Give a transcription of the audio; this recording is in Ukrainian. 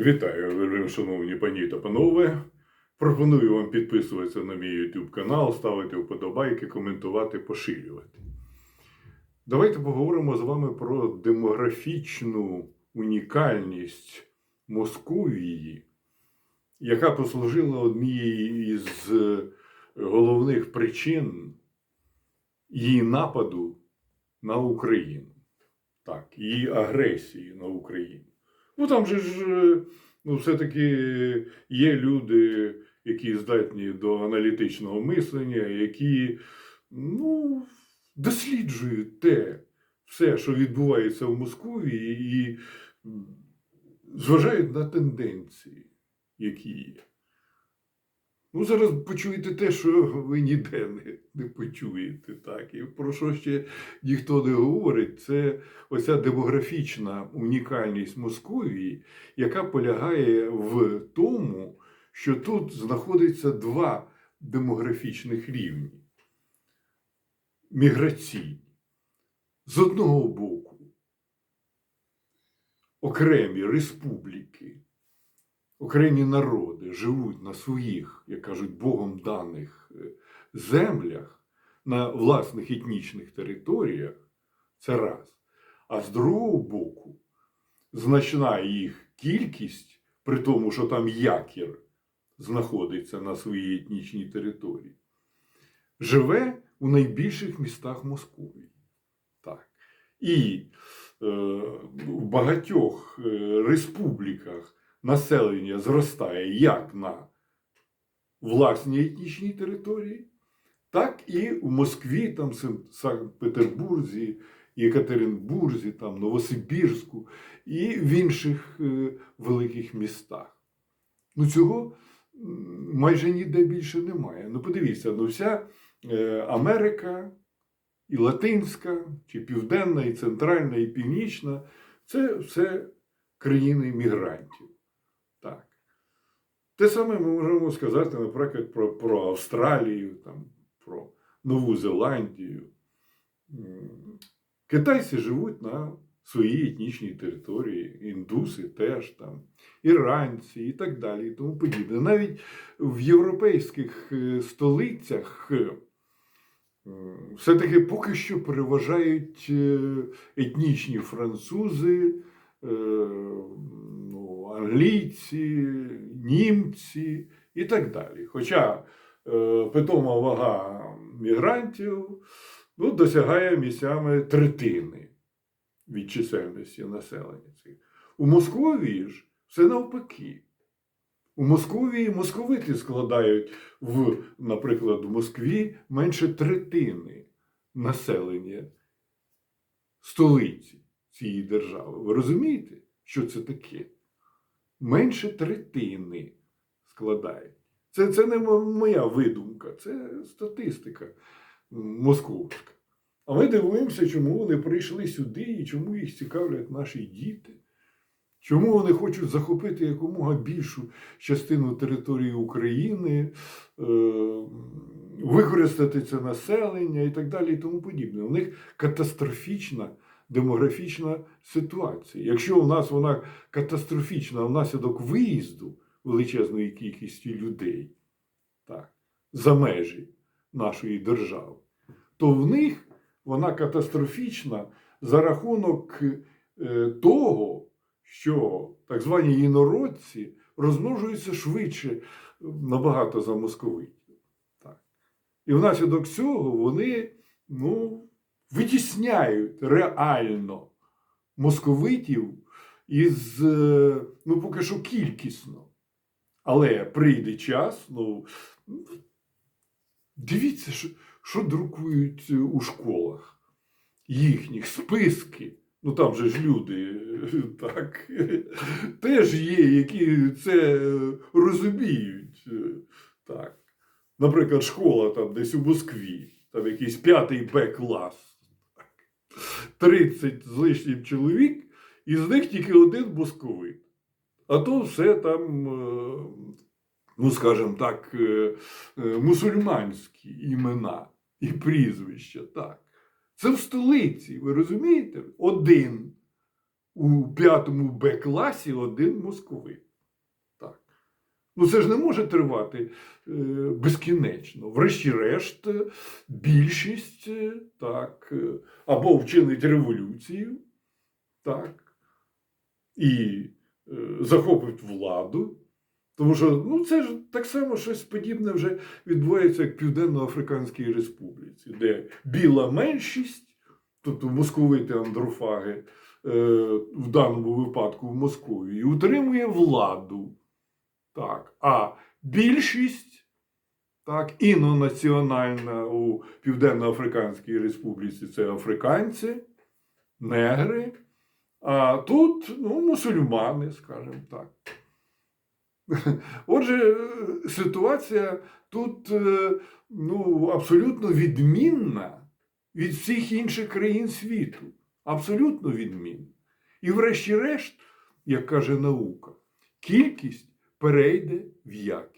Вітаю, шановні пані та панове. Пропоную вам підписуватися на мій YouTube канал, ставити вподобайки, коментувати, поширювати. Давайте поговоримо з вами про демографічну унікальність Московії, яка послужила однією із е, головних причин її нападу на Україну. Так, її агресії на Україну. Ну там же ж е, ну, все-таки є люди, які здатні до аналітичного мислення, які ну, досліджують те, все, що відбувається в Москві, і зважають на тенденції, які є. Ну, зараз почуєте те, що ви ніде не, не почуєте. Так. І про що ще ніхто не говорить, це оця демографічна унікальність Московії, яка полягає в тому, що тут знаходиться два демографічних рівні міграційні. З одного боку, окремі республіки, окремі народи живуть на своїх, як кажуть, Богом даних е, землях, на власних етнічних територіях, це раз. А з другого боку, значна їх кількість, при тому, що там якір знаходиться на своїй етнічній території, живе у найбільших містах Московії. Так. І е, в багатьох е, республіках населення зростає як на власній етнічній території, так і в Москві, там, Санкт-Петербурзі, Єкатеринбурзі, там, Новосибірську і в інших е, великих містах. Ну, цього майже ніде більше немає. Ну, подивіться, ну вся е, Америка, і Латинська, чи Південна, і Центральна, і Північна це все країни мігрантів. Те саме ми можемо сказати, наприклад, про, про Австралію, там, про Нову Зеландію. Китайці живуть на своїй етнічній території, індуси теж там, іранці і так далі, і тому подібне. Навіть в європейських е, столицях е, все-таки поки що переважають е, етнічні французи, ну, англійці, німці і так далі. Хоча е, питома вага мігрантів ну, досягає місцями третини від чисельності населення. У Московії ж все навпаки. У Московії московити складають в, наприклад, в Москві менше третини населення столиці цієї держави. Ви розумієте, що це таке? Менше третини складають. Це, це не моя видумка, це статистика московська. А ми дивуємося, чому вони прийшли сюди і чому їх цікавлять наші діти. Чому вони хочуть захопити якомога більшу частину території України, е, використати це населення і так далі, і тому подібне. У них катастрофічна демографічна ситуація. Якщо у нас вона катастрофічна внаслідок виїзду величезної кількості людей так, за межі нашої держави, то в них вона катастрофічна за рахунок е, того, що так звані інородці розмножуються швидше набагато за московитів. І внаслідок цього вони ну, витісняють реально московитів із, е, ну, поки що кількісно. Але прийде час, ну, дивіться, що, що друкують е, у школах їхніх списки. Ну там же ж люди е, так, теж є, які це розуміють. Так. Наприклад, школа там десь у Москві, там якийсь п'ятий Б клас. Так. 30 з лишнім чоловік, і з них тільки один московит. А то все там, е, ну скажімо так, е, е, мусульманські імена і прізвища. Так. Це в столиці, ви розумієте? Один у п'ятому Б класі один московит. Ну це ж не може тривати е, безкінечно. Врешті-решт, е, більшість е, так, або вчинить революцію, так, і захопить владу. Тому що ну, це ж так само щось подібне вже відбувається як в Південно-Африканській Республіці, де біла меншість, тобто московити андрофаги, в даному випадку в Московії, утримує владу. Так, а більшість, так, інонаціональна у Південно-Африканській Республіці це африканці, негри, а тут ну, мусульмани, скажімо так. Отже, ситуація тут е, ну, абсолютно відмінна від всіх інших країн світу. Абсолютно відмінна. І врешті-решт, як каже наука, кількість перейде в якість.